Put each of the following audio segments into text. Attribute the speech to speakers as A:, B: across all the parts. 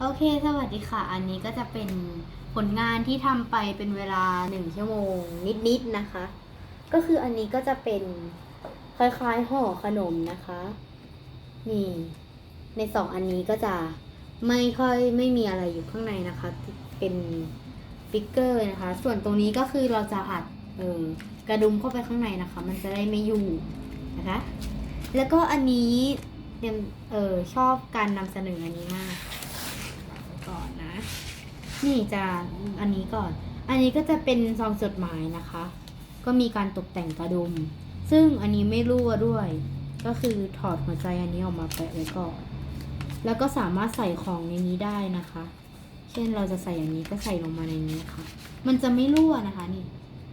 A: โอเค สวัสดีค่ะ อันนี้ก็จะเป็นผลงานที่ทำไปเป็นเวลาหนึ่งชั่วโมงนิดๆนะคะ ก็คืออันนี้ก็จะเป็นคล้ายๆห่อขนมนะคะ นี่ ในสองอันนี้ก็จะไม่ค่อยไม่มีอะไรอยู่ข้างในนะคะ เป็นฟิกเกอร์นะคะ ส่วนตรงนี้ก็คือเราจะอัดเออกระดุมเข้าไปข้างในนะคะ มันจะได้ไม่ยุ่งนะคะ แล้วก็อันนี้เออชอบการนำเสนออันนี้มาก นี่จะอันนี้ก่อน อันนี้ก็จะเป็นซองจดหมายนะคะ ก็มีการตกแต่งกระดุม ซึ่งอันนี้ไม่รั่วด้วย ก็คือถอดหัวใจอันนี้ออกมาแปะไว้ก่อน แล้วก็สามารถใส่ของในนี้ได้นะคะ เช่นเราจะใส่อย่างนี้ก็ใส่ลงมาในนี้ค่ะ มันจะไม่รั่วนะคะนี่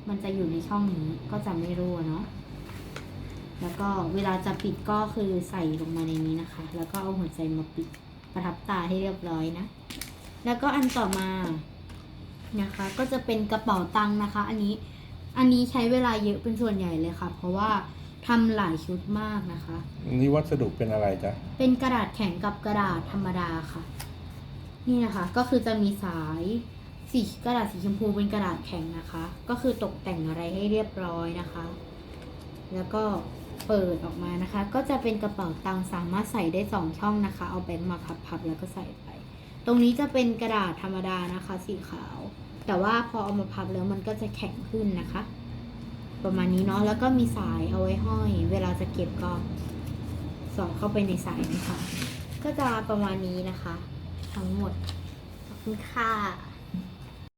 A: มันจะอยู่ในช่องนี้ก็จะไม่รั่วเนาะ แล้วก็เวลาจะปิดก็คือใส่ลงมาในนี้นะคะ แล้วก็เอาหัวใจมาปิดประทับตาให้เรียบร้อยนะ แล้วก็อันต่อมานะคะ ก็จะเป็นกระเป๋าตังค์นะคะ อันนี้อันนี้ใช้เวลาเยอะเป็นส่วนใหญ่เลยค่ะ เพราะว่าทำหลายชุดมากนะคะ
B: นี่วัสดุเป็นอะไรจ๊ะ
A: เป็นกระดาษแข็งกับกระดาษธรรมดาค่ะ นี่นะคะ ก็คือจะมีสายสีกระดาษสีชมพูเป็นกระดาษแข็งนะคะ ก็คือตกแต่งอะไรให้เรียบร้อยนะคะ แล้วก็เปิดออกมานะคะ ก็จะเป็นกระเป๋าตังค์สามารถใส่ได้สองช่องนะคะ เอาแบงค์มาพับๆแล้วก็ใส่ไป ตรงนี้จะเป็นกระดาษธรรมดานะคะ สีขาว แต่ว่าพอเอามาพับแล้วมันก็จะแข็งขึ้นนะคะ ประมาณนี้เนาะแล้วก็มีสายเอาไว้ห้อย เวลาจะเก็บก็สอดเข้าไปในสายนะคะ ก็จะประมาณนี้นะคะ ทั้งหมดขอบคุณค่ะ